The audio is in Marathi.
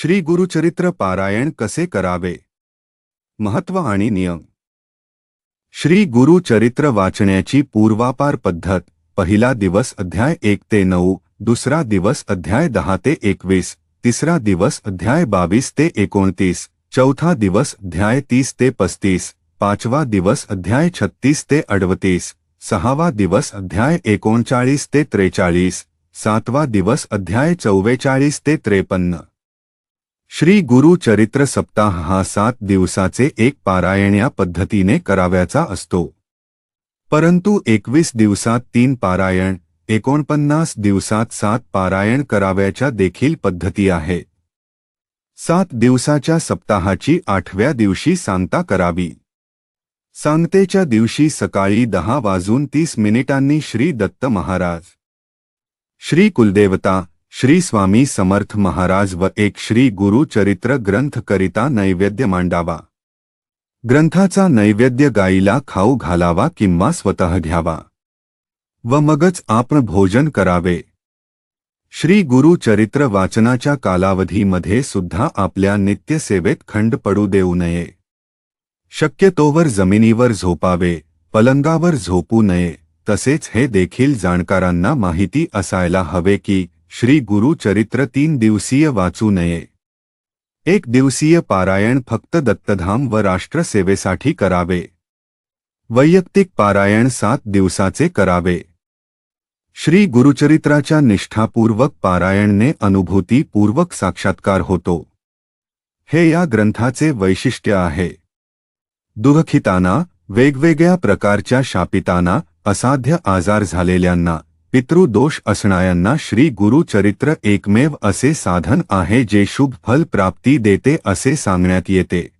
श्री गुरुचरित्र पारायण कसे करावे? महत्व आणि नियम. श्री गुरुचरित्र वाचण्याची पूर्वापार पद्धत, पहिला दिवस अध्याय एक ते नऊ, दुसरा दिवस अध्याय दहा ते एकवीस, तिसरा दिवस अध्याय बावीस ते एकोणतीस, चौथा दिवस अध्याय तीस ते पस्तीस, पाचवा दिवस अध्याय छत्तीस ते अडवतीस सहावा दिवस अध्याय एकोणचाळीस ते त्रेचाळीस, सातवा दिवस अध्याय चव्वेचाळीस ते त्रेपन्न. श्री गुरु चरित्र सप्ताह हा सात दिवसाचे एक पारायण या पद्धतीने कराव्याचा असतो. परंतु एकवीस दिवसात तीन पारायण एकोणपन्नास दिवसात सात पारायण कराव्याच्या देखील पद्धती आहेत सात दिवसाच्या सप्ताहाची आठव्या दिवशी सांगता करावी. सांगतेच्या दिवशी सकाळी दहा वाजून तीस मिनिटांनी श्री दत्त महाराज. श्री कुलदेवता श्री स्वामी समर्थ महाराज व एक श्री गुरु चरित्र ग्रंथ करिता नैवेद्य मांडावा. ग्रंथाचा नैवेद्य गाईला खाऊ घालावा किंवा स्वतः घ्यावा. व मगच आपण भोजन करावे. श्री गुरु चरित्र वाचनाच्या कालावधीमध्ये सुद्धा आपल्या नित्यसेवेत खंड पडू देऊ नये. शक्यतोवर जमिनीवर झोपावे पलंगावर झोपू नये तसेच हे देखील जाणकारांना माहिती असायला हवे की श्री गुरु चरित्र तीन दिवसीय वाचू नये. एक दिवसीय पारायण फक्त दत्तधाम व राष्ट्रसेवेसाठी करावे. वैयक्तिक पारायण सात दिवसाचे करावे. श्री गुरुचरित्राच्या निष्ठापूर्वक पारायणने अनुभूतीपूर्वक साक्षात्कार होतो. हे या ग्रंथाचे वैशिष्ट्य आहे. दुःखितांना वेगवेगळ्या प्रकारच्या शापितांना असाध्य आजार झालेल्यांना पितृदोष असणाऱ्यांना श्री गुरु चरित्र एकमेव असे साधन आहे जे शुभ फल प्राप्ती देते असे सांगण्यात येते.